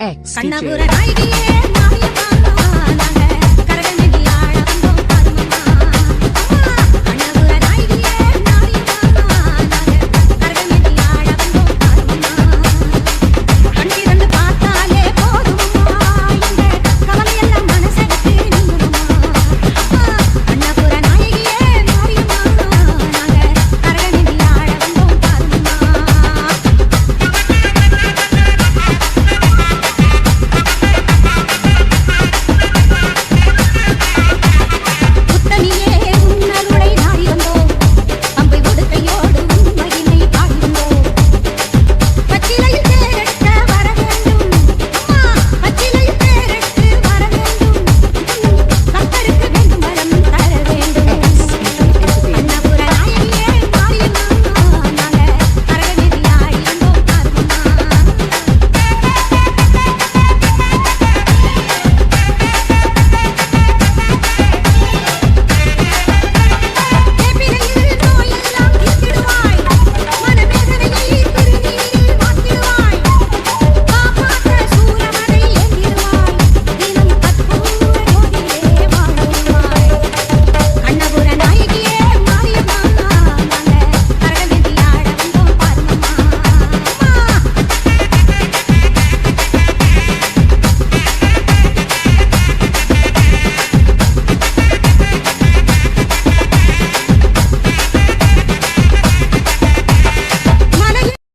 X கண்ணபுர DJ. நாயகியே நாயே